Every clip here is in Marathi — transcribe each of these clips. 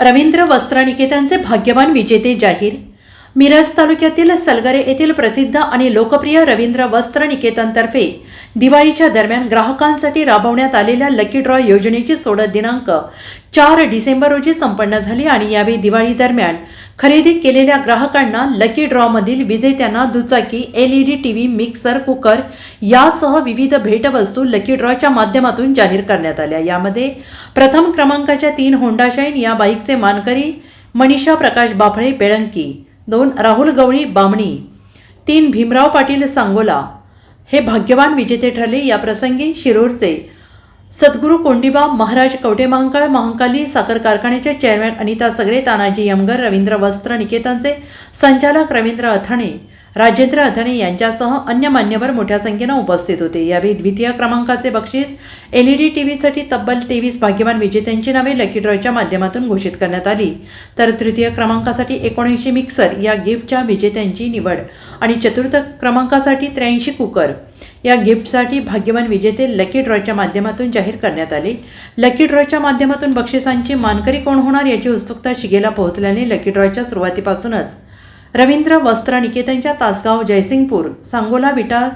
रवींद्र वस्त्रनिकेतनचे भाग्यवान विजेते जाहीर मिरज तालुक्यातील सलगरे येथील प्रसिद्ध आणि लोकप्रिय रवींद्र वस्त्र निकेतनतर्फे दिवाळीच्या दरम्यान ग्राहकांसाठी राबवण्यात आलेल्या लकी ड्रॉ योजनेची सोडत दिनांक चार डिसेंबर रोजी संपन्न झाली आणि यावेळी दिवाळी दरम्यान खरेदी केलेल्या ग्राहकांना लकी ड्रॉमधील विजेत्यांना दुचाकी L E D T V mixer cooker यासह विविध भेटवस्तू लकी ड्रॉच्या माध्यमातून जाहीर करण्यात आल्या. यामध्ये प्रथम क्रमांकाच्या तीन होंडा शाईन या बाईकचे मानकरी मनीषा प्रकाश बाफळे बेळंकी दोन राहुल गवळी बामणी तीन भीमराव पाटील सांगोला. हे भाग्यवान विजेते ठरले या प्रसंगी शिरूरचे सद्गुरू कोंडीबा महाराज कवटे महांकाळ महांकाली साखर कारखान्याचे चेअरमॅन अनिता सगरे तानाजी यमगर रवींद्र वस्त्र निकेतनचे संचालक रवींद्र अथणे राजेंद्र अथणे यांच्यासह अन्य मान्यवर मोठ्या संख्येनं उपस्थित होते. यावेळी द्वितीय क्रमांकाचे बक्षीस एल ई डी टी व्हीसाठी तब्बल तेवीस भाग्यवान विजेत्यांची नावे लकी ड्रॉच्या माध्यमातून घोषित करण्यात आली. तर तृतीय क्रमांकासाठी एकोणऐंशी मिक्सर या गिफ्टच्या विजेत्यांची निवड आणि चतुर्थ क्रमांकासाठी त्र्याऐंशी कुकर या गिफ्टसाठी भाग्यवान विजेते लकी ड्रॉच्या माध्यमातून जाहीर करण्यात आले. लकी ड्रॉच्या माध्यमातून बक्षिसांची मानकरी कोण होणार याची उत्सुकता शिगेला पोहोचल्याने लकी ड्रॉच्या सुरुवातीपासूनच रवींद्र वस्त्र निकेतनच्या तासगाव जयसिंगपूर सांगोला विटा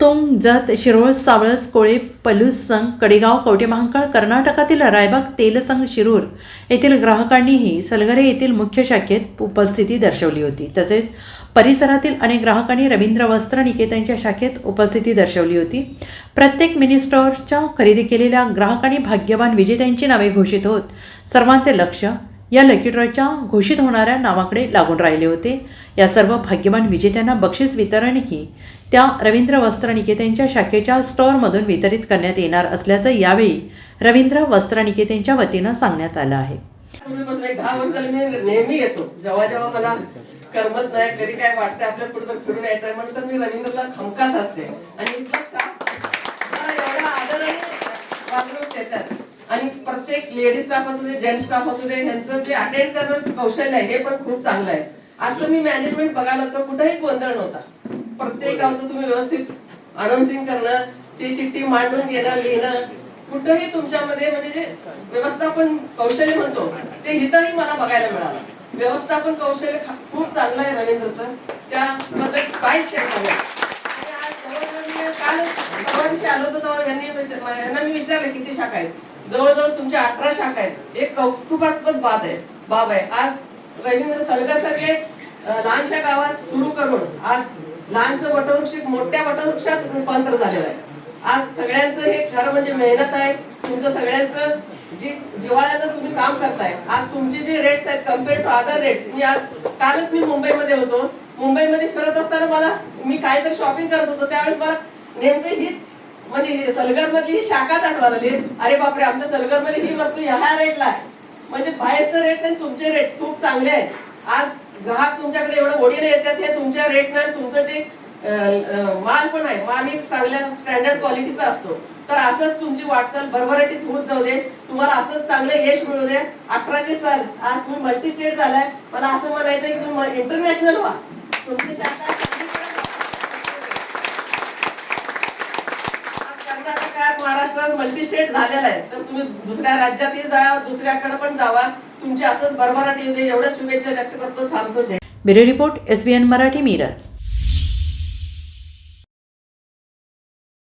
तोंग जत शिरोळ सावळस कोळे पलूस संघ कडेगाव कवटेमहांकाळ कर्नाटकातील रायबाग तेलसंग शिरूर येथील ग्राहकांनीही सलगरे येथील मुख्य शाखेत उपस्थिती दर्शवली होती. तसेच परिसरातील अनेक ग्राहकांनी रवींद्र वस्त्र निकेतनच्या शाखेत उपस्थिती दर्शवली होती. प्रत्येक मिनी स्टोअरच्या खरेदी केलेल्या ग्राहकांनी भाग्यवान विजेत्यांची नावे घोषित होत. सर्वांचे लक्ष या लकी ड्रॉच्या घोषित होणाऱ्या नावाकडे लागून राहिले होते. या सर्व भाग्यवान विजेत्यांना बक्षीस वितरणही त्या रवींद्र वस्त्र निकेतनच्या शाखेच्या स्टोअरमधून वितरित करण्यात येणार असल्याचं यावेळी रवींद्र वस्त्र निकेतनच्या वतीनं सांगण्यात आलं आहे. नेहमी येतो. जेव्हा जेव्हा मला करमत नाही कधी काय वाटतं आपल्या पुढे तर फिरून यायचं म्हणून तर मी रवींद्रला खमकास असते. आणि इथला स्टाफ मला एवढा आदराने वागणूक देतात. प्रत्येक लेडी स्टाफ असू दे जेंट्स स्टाफ असू दे यांचं जे अटेंड करणं कौशल्य आहे हे पण खूप चांगलं आहे. आजचं मी मॅनेजमेंट बघायला तर कुठेही गोंधळ नव्हता. प्रत्येक गावचं तुम्ही व्यवस्थित अनाउन्सिंग करणं ती चिठ्ठी मांडून घेणं लिहिणं कुठंही तुमच्यामध्ये म्हणजे जे व्यवस्थापन कौशल्य म्हणतो ते इथंही मला बघायला मिळालं. व्यवस्थापन कौशल्य खूप चांगलं आहे रवींद्रचं. त्याबद्दल काय शेअर काल परवा दिवशी आलो होतो यांनी यांना मी विचारलं किती शाखा आहेत? जवळजवळ तुमच्या अठरा शाखा आहेत. एक कौतुकास्पद बाब आहे. बाब आहे. आज रवींद्र सलगरसारखे लहानशा गावात सुरू करून आज लहानचं वटवृक्ष मोठ्या वटवृक्षात रूपांतर झालेलं आहे. आज सगळ्यांचं हे खरं म्हणजे मेहनत आहे. तुमचं सगळ्यांचं जी जिव्हाळ्यानं तुम्ही काम करताय आज तुमचे जे रेट्स आहेत कंपेअर टू अदर रेट्स मी आज कालच मी मुंबईमध्ये होतो. मुंबईमध्ये फिरत असताना मला मी काहीतरी शॉपिंग करत होतो. त्यावेळेस मला नेमकं हीच म्हणजे सलगर मधली ही शाखाच आठवण आली अरे बापरे आमच्या सलगरमध्ये ही वस्तू ह्या रेटला आहे. म्हणजे बाहेरचे रेट्स आणि तुमचे रेट्स खूप चांगले आहेत. आज ग्राहक तुमच्याकडे एवढं ओढीने येतात हे तुमच्या रेटनं तुमचं जे माल पण आहे माल ही चांगल्या स्टँडर्ड क्वालिटीचा असतो. तर असंच तुमची वाटचाल भरभराटीच होत जाऊ दे. तुम्हाला असंच चांगलं यश मिळू दे. अठराचे साल आज तुम्ही मल्टी स्टेट झालाय. मला असं म्हणायचं की तुम्ही इंटरनॅशनल व्हा. तुमची शाखा आज महाराष्ट्रात मल्टी स्टेट झालेला आहे. तर तुम्ही दुसऱ्या राज्यातही जा दुसऱ्याकडे पण जावा. तुमची असंच भरभराट येऊ दे. एवढ्या शुभेच्छा व्यक्त करतो. थांबतो. Bureau report S B N Marathi Miraj.